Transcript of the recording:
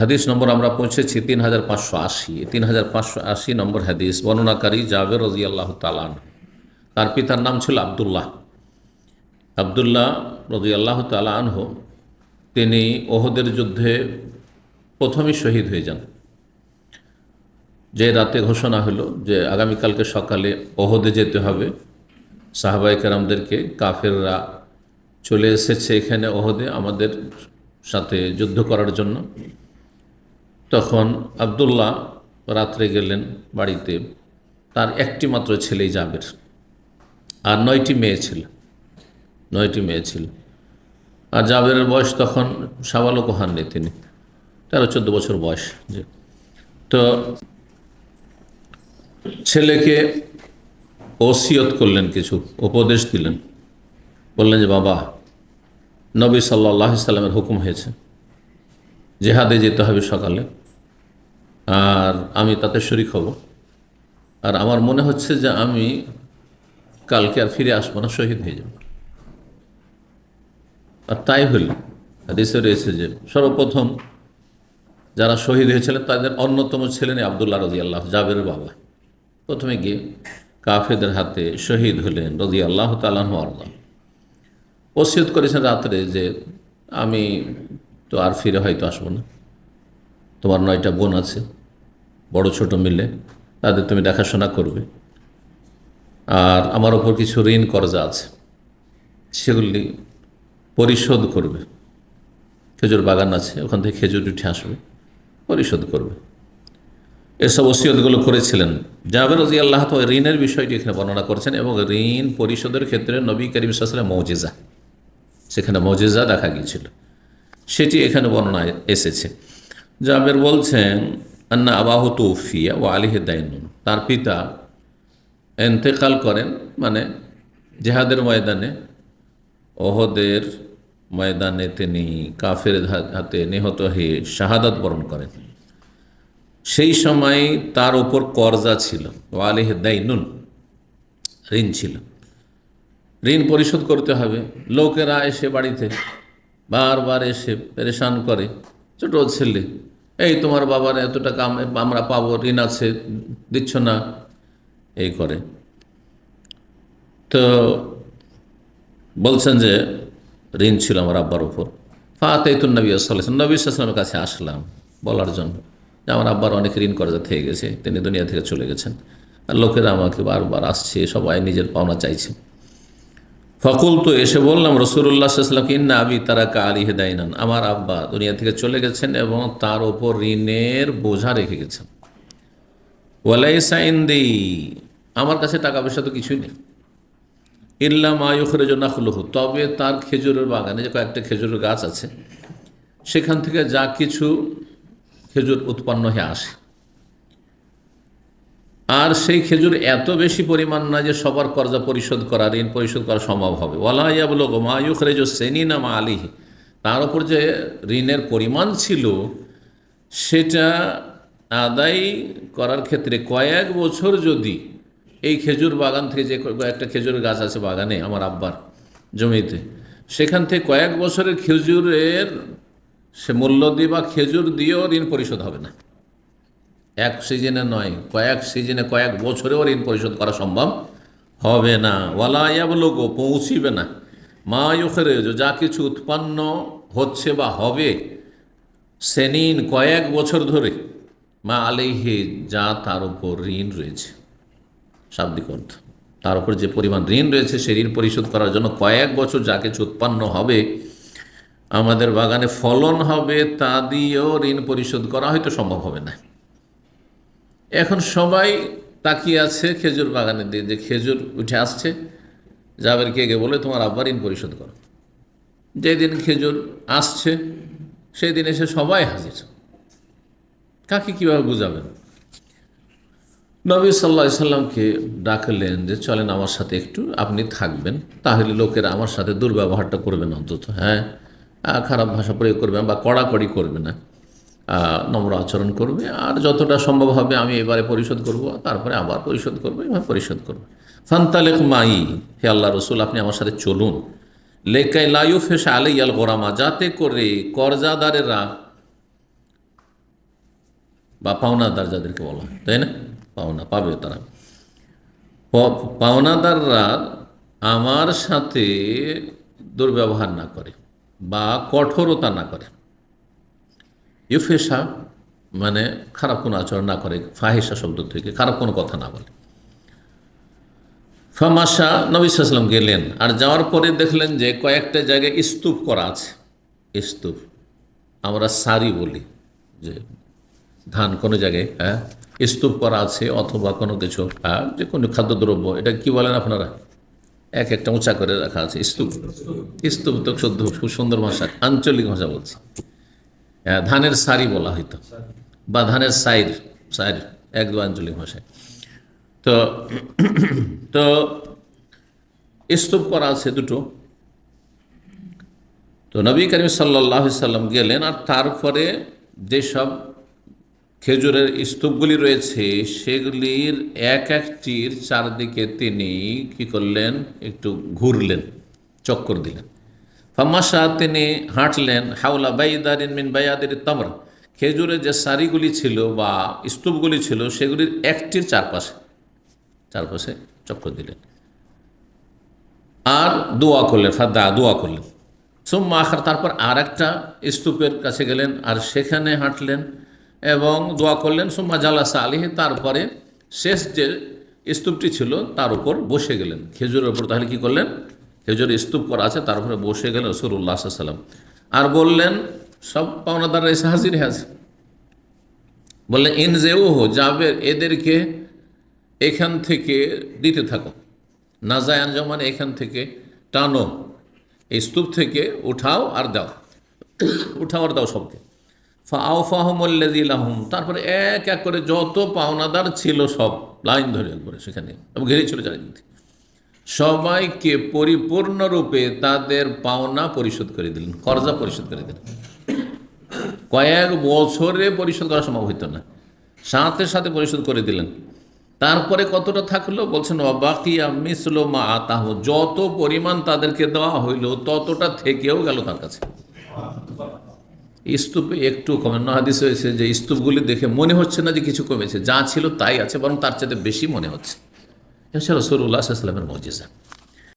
হাদিস নম্বর আমরা পৌঁছেছি তিন হাজার পাঁচশো আশি। তিন হাজার পাঁচশো আশি নম্বর হাদিস বর্ণনাকারী জাবের রাজি আল্লাহ তালান তার পিতার নাম ছিল আবদুল্লাহ। আবদুল্লাহ রাজি আল্লাহ তালানহ তিনি ওহদের যুদ্ধে প্রথমেই শহীদ হয়ে যান। যে রাতে ঘোষণা হলো যে আগামীকালকে সকালে ওহদে যেতে হবে সাহাবাই কেরামদেরকে, কাফেররা চলে এসেছে এখানে ওহদে আমাদের সাথে যুদ্ধ করার জন্য। তখন আবদুল্লাহ রাত্রে গেলেন বাড়িতে, তার একটি মাত্র ছেলেই যাবের আর নয়টি মেয়ে ছিল, নয়টি মেয়ে ছিল। আর জাবেরের বয়স তখন সাবালক হাননি তিনি, তেরো চোদ্দ বছর বয়স। যে তো ছেলেকে ওসিয়ত করলেন কিছু, উপদেশ দিলেন। বললেন যে, বাবা, নবী সাল্লাহ সাল্লামের হুকুম হয়েছে, জেহাদে যেতে হবে সকালে। আর আমি তাতে শরিক হব। আর আমার মনে হচ্ছে যে আমি কালকে আর ফিরে আসব না, শহীদ হয়ে যাব। আর তাই হইল হাদিসে রয়েছে যে সর্বপ্রথম যারা শহীদ হয়েছিলেন তাদের অন্যতম ছিলেন আবদুল্লাহ রাজি আল্লাহ জাবের বাবা। প্রথমে গিয়ে কাফেদের হাতে শহীদ হলেন রাজি আল্লাহ তালাহ আল্লাহ ওসিয়ত করেছেন রাত্রে যে আমি তো আর ফিরে হয়তো আসব না। তোমার নয়টা বোন আছে। বড় ছোট মিলে তাদের তুমি দেখাশোনা করবে। আর আমার ওপর কিছু ঋণ কর্জা আছে, সেগুলি পরিশোধ করবে। খেজুর বাগান আছে, ওখান থেকে খেজুর উঠে আসবে, পরিশোধ করবে। এসব ওসিয়তগুলো করেছিলেন জাবের রাজি আল্লাহ তো ঋণের বিষয়টি এখানে বর্ণনা করেছেন এবং ঋণ পরিশোধের ক্ষেত্রে নবী করিম সাসলে মৌজেজা, সেখানে মৌজেজা দেখা গিয়েছিল। সেটি এখানে বর্ণনা এসেছে। জাবের বলছেন আন্না আবাহ তৌফিয়া ও আলিহেদাইনুন তার পিতা এন্তেকাল করেন মানে জেহাদের ময়দানে, ওহদের ময়দানে তিনি কাফের হাতে নিহত হয়ে শাহাদাত বরণ করেন। সেই সময় তার ওপর কর্জা ছিল ওয়ালিহ দাইনুন, ঋণ ছিল। ঋণ পরিশোধ করতে হবে। লোকেরা এসে বাড়িতে বারবার এসে পেরেশান করে, ছোটো ছেলে এই তোমার বাবার এত টাকা আমরা পাবো, ঋণ আছে, দিচ্ছ না। এই করে। তো বলছেন যে ঋণ ছিল আমার আব্বার উপর। ফাতেতুন নবী সাল্লাম নবী সাল্লামের কাছে আসলাম বলার জন্য। যে আমার আব্বার অনেক ঋণ কর্জা থেকে গেছে, তিনি দুনিয়া থেকে চলে গেছেন। আর লোকেরা আমাকে বারবার আসছে, সবাই নিজের পাওনা চাইছে। ফকুল তো এসে বললাম রসুল্লাহ সাল্লামকে ইন্না আবি তারা আলী হেদাইনান আমার আব্বা দুনিয়া থেকে চলে গেছেন এবং তার ওপর ঋণের বোঝা রেখে গেছেন। ওয়ালাই সাইন্দি আমার কাছে টাকা পয়সা তো কিছুই নেই। ইল্লা মায়ুখরে জোনাখুলহু তবে তার খেজুরের বাগানে যে কয়েকটা খেজুরের গাছ আছে, সেখান থেকে যা কিছু খেজুর উৎপন্ন হয়ে আসে। আর সেই খেজুর এত বেশি পরিমাণ না যে সবার কর্জা পরিশোধ করা ঋণ পরিশোধ করা সম্ভব হবে। ওয়ালাইয়াবুল মায়ুখরে যে সেনিনা মা আলিহি। তার উপর যে ঋণের পরিমাণ ছিল, সেটা আদায় করার ক্ষেত্রে কয়েক বছর যদি এই খেজুর বাগান থেকে যে একটা খেজুর গাছ আছে বাগানে, আমার আব্বার জমিতে, সেখান থেকে কয়েক বছরের খেজুরের সে মূল্য দিয়ে বা খেজুর দিয়েও ঋণ পরিশোধ হবে না। এক সিজনে নয়, কয়েক সিজনে কয়েক বছরেও ঋণ পরিশোধ করা সম্ভব হবে না। ওয়ালায়াব লোক পৌঁছিবে না। মা ইউখরে যা কিছু উৎপন্ন হচ্ছে বা হবে সেনিন কয়েক বছর ধরে, মা আলেহে যা তার উপর ঋণ রয়েছে। শাব্দিক অর্থ, তার উপর যে পরিমাণ ঋণ রয়েছে সেই ঋণ পরিশোধ করার জন্য কয়েক বছর যা কিছু উৎপন্ন হবে, আমাদের বাগানে ফলন হবে, তা দিয়েও ঋণ পরিশোধ করা হয়তো সম্ভব হবে না। এখন সবাই তাকিয়ে আছে খেজুর বাগানের দিয়ে যে খেজুর উঠে আসছে। যাবের কে গে বলে, তোমার আব্বার ঋণ পরিশোধ করো। যেদিন খেজুর আসছে সেই দিন এসে সবাই হাজির। কাকে কীভাবে বুঝাবেন? নবী সাল্লা সাল্লামকে ডাকলেন যে, চলেন আমার সাথে একটু আপনি থাকবেন, তাহলে লোকেরা আমার সাথে দুর্ব্যবহারটা করবেন অন্তত। হ্যাঁ খারাপ ভাষা প্রয়োগ করবেন বা কড়াকড়ি করবে না। নম্র আচরণ করবে। আর যতটা সম্ভব হবে আমি এবারে পরিশোধ করব, তারপরে আবার পরিশোধ করব এবার পরিশোধ করব। ফান্তালেক মাই, হে আল্লাহ রসুল, আপনি আমার সাথে চলুন। লেকাই লাইউ হেসে আলাই ইয়াল গোরামা, যাতে করে করজাদারেরা বা পাওনাদার যাদেরকে বলা হয়, তাই না? পাওনা, পাবে তারা। পাওনাদাররা আমার সাথে দুর্ব্যবহার না করে বা কঠোরতা না করে। ইউফেসা মানে খারাপ কোনো আচরণ না করে ফাহেসা শব্দ থেকে খারাপ কোনো কথা না বলে। ফামাশা নবিসাম গেলেন আর যাওয়ার পরে দেখলেন যে কয়েকটা জায়গায় স্তূপ করা আছে। স্তূপ, আমরা সারি বলি, যে ধান কোনো জায়গায় হ্যাঁ স্তূপ করা আছে অথবা কোনো কিছু হ্যাঁ যে কোনো খাদ্যদ্রব্য, এটা কি বলেন আপনারা? এক একটা উঁচা করে রাখা আছে, স্তূপ। স্তূপ তো শুদ্ধ খুব সুন্দর ভাষা, আঞ্চলিক ভাষা বলছি। ধানের সারি বলা হয়তো বা ধানের সাইর সাইর এক দু আঞ্চলিক ভাষায়। তো তো স্তূপ করা আছে দুটো। তো নবী করিম সাল্লাহ সাল্লাম গেলেন আর তারপরে যেসব খেজুরের স্তূপগুলি রয়েছে সেগুলির এক একটির চারদিকে তিনি কি করলেন একটু ঘুরলেন চক্কর দিলেন। ফামাশা তিনি হাঁটলেন হাওলা বাইদারিন মিন বাইয়াদের তামর। খেজুরের যে সারিগুলি ছিল বা স্তূপগুলি ছিল, সেগুলির একটির চারপাশে চারপাশে চক্কর দিলেন। আর দোয়া করলেন, ফাদা দোয়া করলেন। সোম্মা আখার, তারপর আর একটা স্তূপের কাছে গেলেন আর সেখানে হাঁটলেন এবং দোয়া করলেন, সোম্মা জালাসা আলিহে তারপরে শেষ যে স্তূপটি ছিল তার উপর বসে গেলেন। খেজুরের উপর তাহলে কি করলেন? খেজুর স্তূপ করা আছে, তার উপরে বসে গেলেন রসুল্লাহ সাল্লাম আর বললেন, সব পাওনাদাররা এসে হাজির আছে। বললেন ইন যে ও যাবে এদেরকে এখান থেকে দিতে থাকো। নাজায় আঞ্জমান এখান থেকে টানো। এই স্তূপ থেকে উঠাও আর দাও। উঠাও আর দাও সবকে। ফাও ফাহমল্লাহুম তারপরে এক এক করে যত পাওনাদার ছিল সব লাইন ধরে একবারে সেখানে ঘিরে ছিল চারিদিক। সবাইকে পরিপূর্ণরূপে তাদের পাওনা পরিশোধ করে দিলেন, কর্জা পরিশোধ করে দিলেন। কয়েক বছরে পরিশোধ করা সম্ভব হইতো না। সাথে সাথে পরিশোধ করে দিলেন। তারপরে কতটা থাকল বলছেন অবাকিয়া মিসল মা আতাহ। যত পরিমাণ তাদেরকে দেওয়া হইল, ততটা থেকেও গেল তার কাছে। স্তূপে একটু কমে হাদিস হয়েছে যে স্তূপগুলি দেখে মনে হচ্ছে না যে কিছু কমেছে। যা ছিল তাই আছে, বরং তার চাইতে বেশি মনে হচ্ছে। হচ্ছে রসুল্লাহ সাল্লামের মজিজা